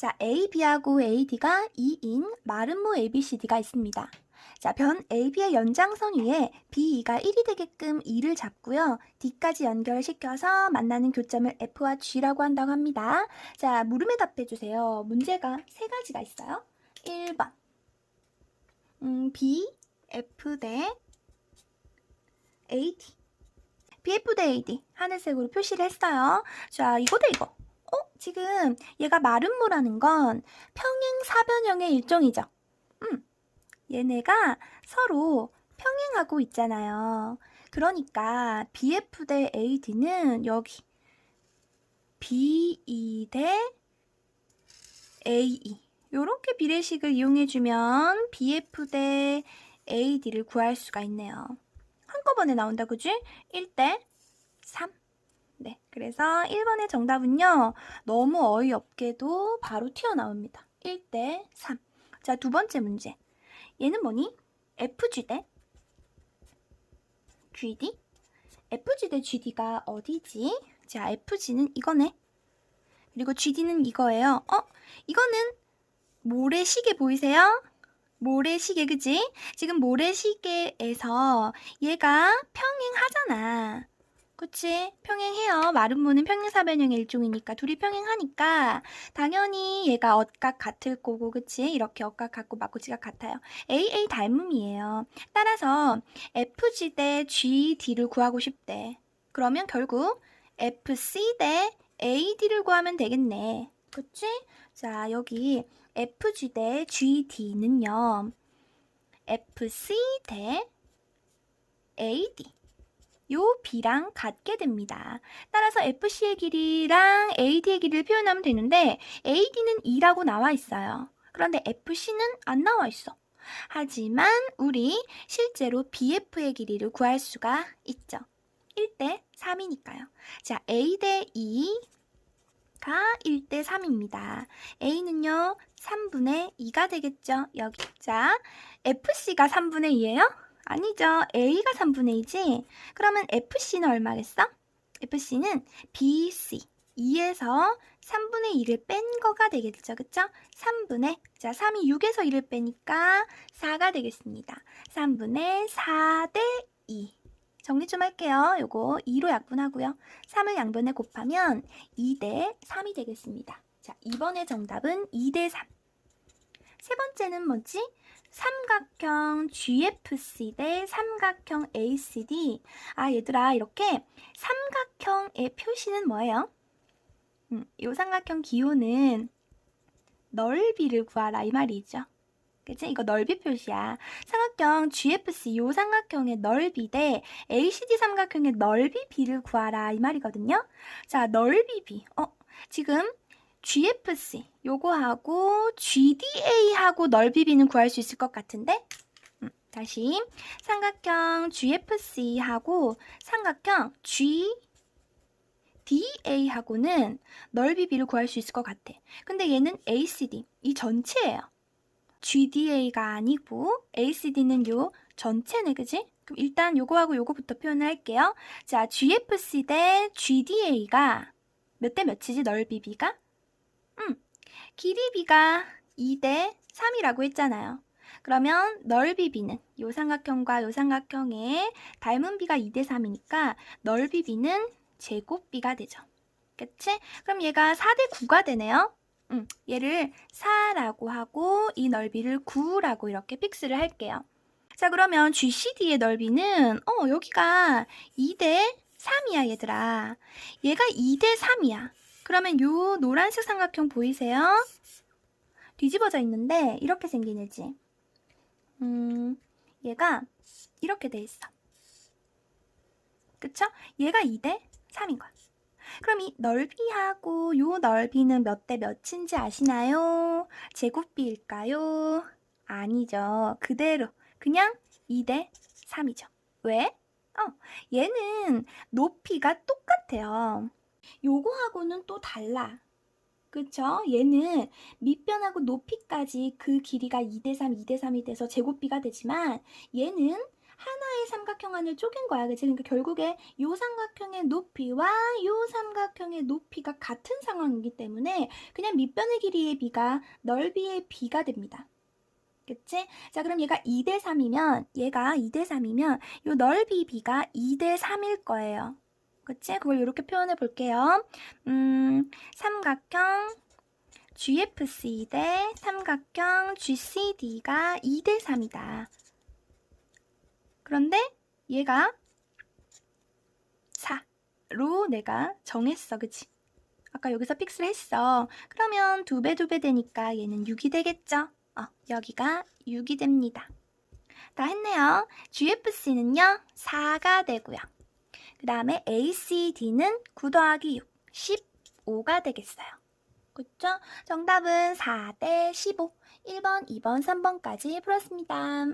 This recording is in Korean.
자, A, B하고 A, D가 2인 마름모 A, B, C, D가 있습니다. 자, 변 A, B의 연장선 위에 B, 2가 1이 되게끔 2를 잡고요. D까지 연결시켜서 만나는 교점을 F와 G라고 한다고 합니다. 자, 물음에 답해 주세요. 문제가 세 가지가 있어요. 1번. 음, B, F 대 AD. BF 대 AD. 하늘색으로 표시를 했어요. 자, 이거 대 이거. 어? 지금 얘가 마름모라는 건 평행 사변형의 일종이죠. 음. 얘네가 서로 평행하고 있잖아요. 그러니까 BF 대 AD는 여기 BE 대 AE 요렇게 비례식을 이용해주면 BF 대 AD를 구할 수가 있네요. 한꺼번에 나온다, 그지? 1대 3. 네, 그래서 1번의 정답은요, 너무 어이없게도 바로 튀어나옵니다. 1대 3. 자, 두 번째 문제. 얘는 뭐니? FG 대 GD? FG 대 GD가 어디지? 자, FG는 이거네. 그리고 GD는 이거예요. 어? 이거는 모래시계 보이세요? 모래시계, 그지? 지금 모래시계에서 얘가 평행하잖아. 그치? 평행해요. 마름모는 평행사변형의 일종이니까 둘이 평행하니까 당연히 얘가 엇각 같을 거고 그치? 이렇게 엇각 같고 마구지각 같아요. AA 닮음이에요. 따라서 FG 대 GD를 구하고 싶대. 그러면 결국 FC 대 AD를 구하면 되겠네. 그치? 자, 여기 FG 대 GD는요. FC 대 AD. 요 B랑 같게 됩니다. 따라서 FC의 길이랑 AD의 길이를 표현하면 되는데 AD는 2라고 나와 있어요. 그런데 FC는 안 나와 있어. 하지만 우리 실제로 BF의 길이를 구할 수가 있죠. 1대 3이니까요. 자, A 대 2가 1대 3입니다. A는요, 3분의 2가 되겠죠. 여기. 자, FC가 3분의 2예요? 아니죠. A가 3분의 2지? 그러면 FC는 얼마겠어? FC는 BC. 2에서 3분의 2를 뺀 거가 되겠죠. 그쵸? 3분의, 자, 3이 6에서 1을 빼니까 4가 되겠습니다. 3분의 4 대 2. 정리 좀 할게요. 요거 2로 약분하고요. 3을 양변에 곱하면 2 대 3이 되겠습니다. 자, 이번의 정답은 2 대 3. 세 번째는 뭐지? 삼각형 GFC 대 삼각형 ACD. 아, 얘들아, 이렇게 삼각형의 표시는 뭐예요? 음, 이 삼각형 기호는 넓이를 구하라 이 말이죠. 그치? 이거 넓이 표시야. 삼각형 GFC 요 삼각형의 넓이 대 ACD 삼각형의 넓이 비를 구하라 이 말이거든요. 자, 넓이 비. 어, 지금 GFC 요거하고 GDA하고 넓이 비는 구할 수 있을 것 같은데 음, 다시 삼각형 GFC하고 삼각형 GDA하고는 넓이 비를 구할 수 있을 것 같아. 근데 얘는 ACD 이 전체예요. GDA가 아니고 ACD는 요 전체네, 그지? 그럼 일단 요거하고 요거부터 표현을 할게요. 자, GFC 대 GDA가 몇 대 몇이지 넓이 비가? 음, 길이 비가 2대 3이라고 했잖아요. 그러면 넓이 비는 요 삼각형과 요 삼각형의 닮은 비가 2대 3이니까 넓이 비는 제곱 비가 되죠. 그치? 그럼 얘가 4대 9가 되네요. 음, 얘를 4라고 하고 이 넓이를 9라고 이렇게 픽스를 할게요. 자, 그러면 GCD의 넓이는 어, 여기가 2대 3이야, 얘들아. 얘가 2대 3이야. 그러면 요 노란색 삼각형 보이세요? 뒤집어져 있는데 이렇게 생긴 애지. 음, 얘가 이렇게 돼 있어. 그쵸? 얘가 2대 3인 거야. 그럼 이 넓이하고 요 넓이는 몇 대 몇인지 아시나요? 제곱비일까요? 아니죠. 그대로 그냥 2대 3이죠. 왜? 어, 얘는 높이가 똑같아요. 요거하고는 또 달라. 그쵸? 얘는 밑변하고 높이까지 그 길이가 2대3, 2대3이 돼서 제곱비가 되지만 얘는 하나의 삼각형 안을 쪼갠 거야. 그치? 그러니까 결국에 요 삼각형의 높이와 요 삼각형의 높이가 같은 상황이기 때문에 그냥 밑변의 길이의 비가 넓이의 비가 됩니다. 그치? 자, 그럼 얘가 2대 3이면, 얘가 2대 3이면, 요 넓이 비가 2대 3일 거예요. 그치? 그걸 이렇게 표현해 볼게요. 음, 삼각형 GFC 대 삼각형 GCD가 2대 3이다. 그런데 얘가 4로 내가 정했어. 그치? 아까 여기서 픽스를 했어. 그러면 두 배 두 배 되니까 얘는 6이 되겠죠? 어, 여기가 6이 됩니다. 다 했네요. GFC는요, 4가 되고요. 그 다음에 ACD는 9 더하기 6, 15가 되겠어요. 그쵸? 정답은 4대 15. 1번, 2번, 3번까지 풀었습니다.